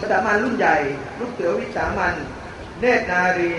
สถามันรุ่นใหญ่ ลูกเต๋อวิสามัน เนตรนารี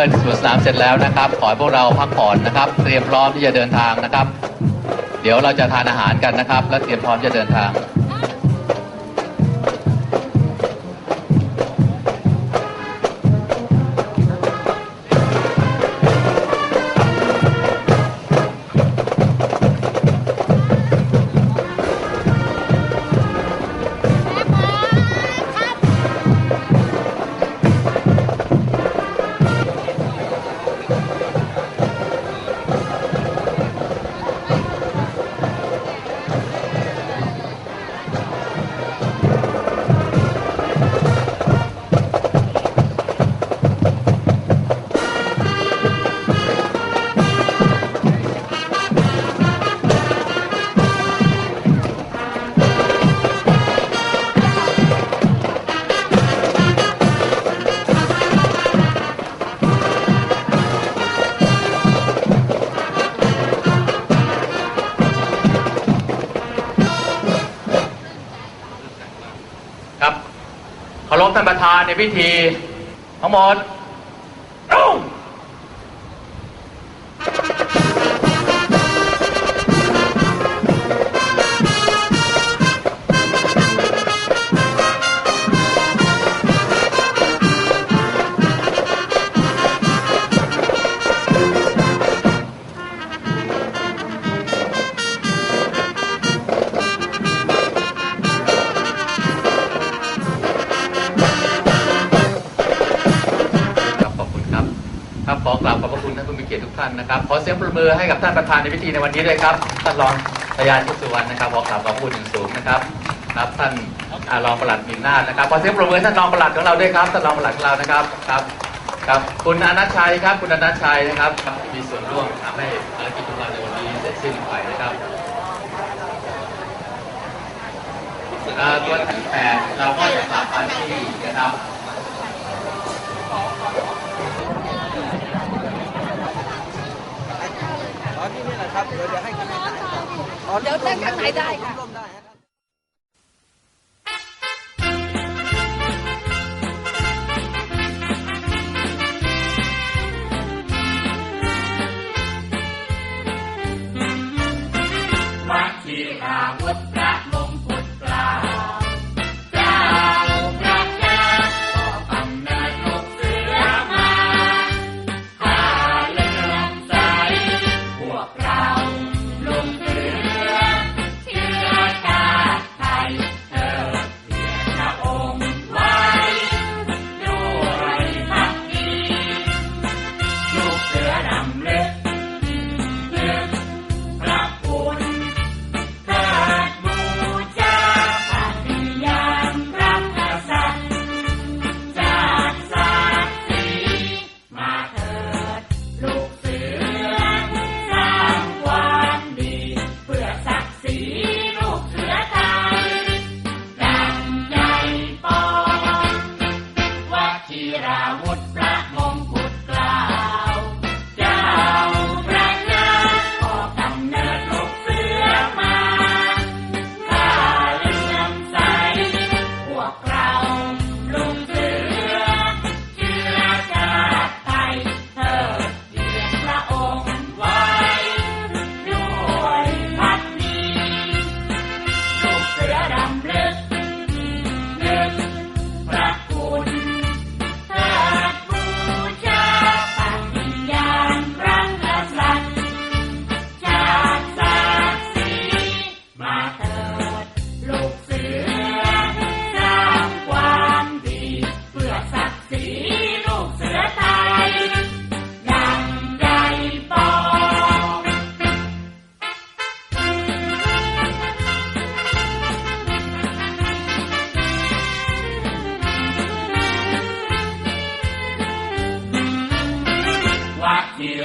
มื่อสวนสนามเสร็จแล้วนะครับ ขอให้พวกเราพักผ่อนนะครับ เตรียมพร้อมที่จะเดินทางนะครับ เดี๋ยวเราจะทานอาหารกันนะครับ และเตรียมพร้อมจะเดินทาง ทานในพิธี ทั้งหมด อกราบขอบพระคุณท่านผู้มีเกียรติทุกท่านนะครับขอเสียงปรบมือให้กับท่านประธานในพิธีในวันนี้ด้วยครับท่านรองพยานทุกสุวรรณนะครับขอกราบขอบคุณอย่างสูงนะครับครับท่านอ่ารองปลัดมินนาถนะครับขอเสียงปรบมือท่านรองปลัดของเราด้วยครับท่านรองปลัดของเรานะครับครับครับคุณอนัชชัยครับคุณอนัชชัยนะครับมีส่วนร่วมทำให้ภารกิจของเราในวันนี้เสร็จสิ้นไปนะครับตัวที่แปดเราก็จะกลับมาที่นะครับ นนี้นี่แหละครับ เดี๋ยวเดี๋ยวให้คณะถ่ายก่อนเดี๋ยวเต้นข้างไหนได้ค่ะ ร่วมได้นะ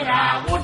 ราวุ